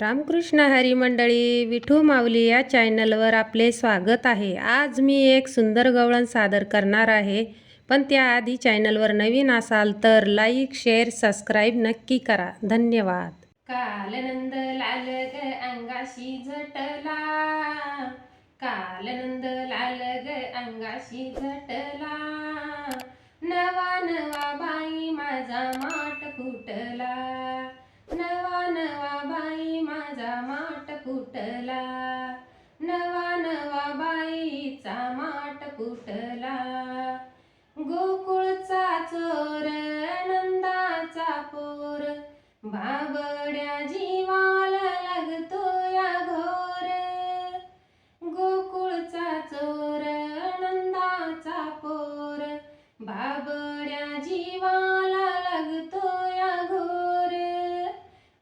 रामकृष्ण हरी मंडळी विठू माऊली या चॅनलवर आपले स्वागत आहे. आज मी एक सुंदर गवळण सादर करणार आहे. पण त्याआधी चॅनलवर नवीन असाल तर लाईक शेअर सबस्क्राईब नक्की करा. धन्यवाद. कालनंद लाल ग अंगाशी झटला. कालनंद लाल ग अंगाशी झटला. नवा नवा गोकुळचा चोर नंदाचा पोर. बाबड्या जीवाला लागतो या घोर. गोकुळचा चोर नंदाचा पोर. बाबड्या जीवाला लागतो या घोर.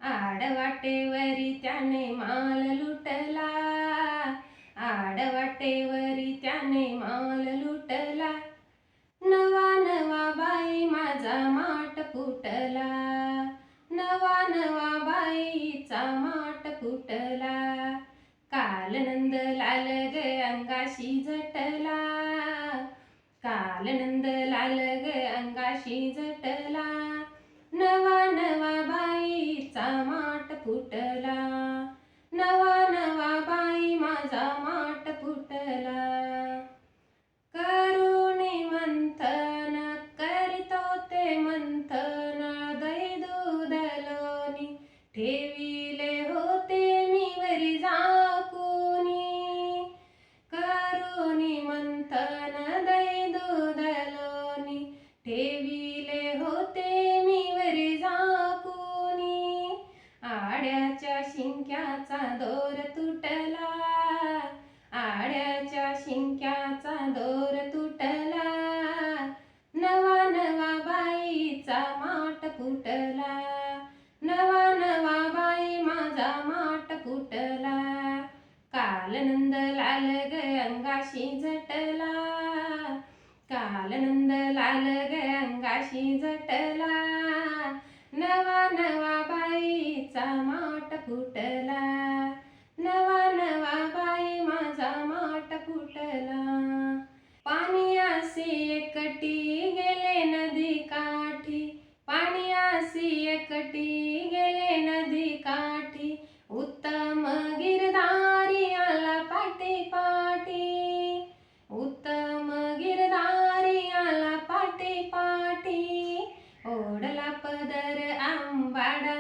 आडवाटेवरी त्याने माल लुटला. आडवाटेवरी त्याने माल लुट फुटला नवा नवा बाईचा माट फुटला कालनंद लाल ग अंगाशी झटला. कालनंद लाल ग अंगाशी झटला. नवा नवा बाईचा माट फुटला शिंक्याचा दोर तुटला. आड्याच्या शिंक्याचा दोर तुटला. नवा नवा बाईचा माट फुटला. नवा नवा बाई माझा माट फुटला. कालनंद लाल ग अंगाशी झटला. कालनंद लाल ग अंगाशी झटला. फुटला. नवा नवा बाई माझा माट फुटला. पाणी एकटी गेले नदी काठी. पाणी एकटी गेले नदी काठी. उत्तम गिरधारी आला पाटी पाटी. उत्तम गिरधारी आला पाटी पाटी. ओढला पदर आंबाडा.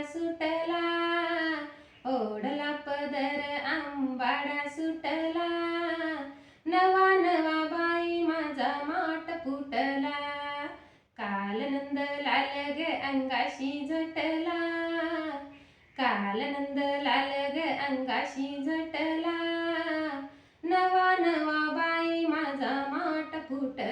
सुंदर आंबाडा सुटला. नवा नवा बाई माझा माट फुटला. कालनंद लाल ग अंगाशी झटला. कालनंद लाल ग अंगाशी झटला. नवा नवा बाई माझा माट फुटला.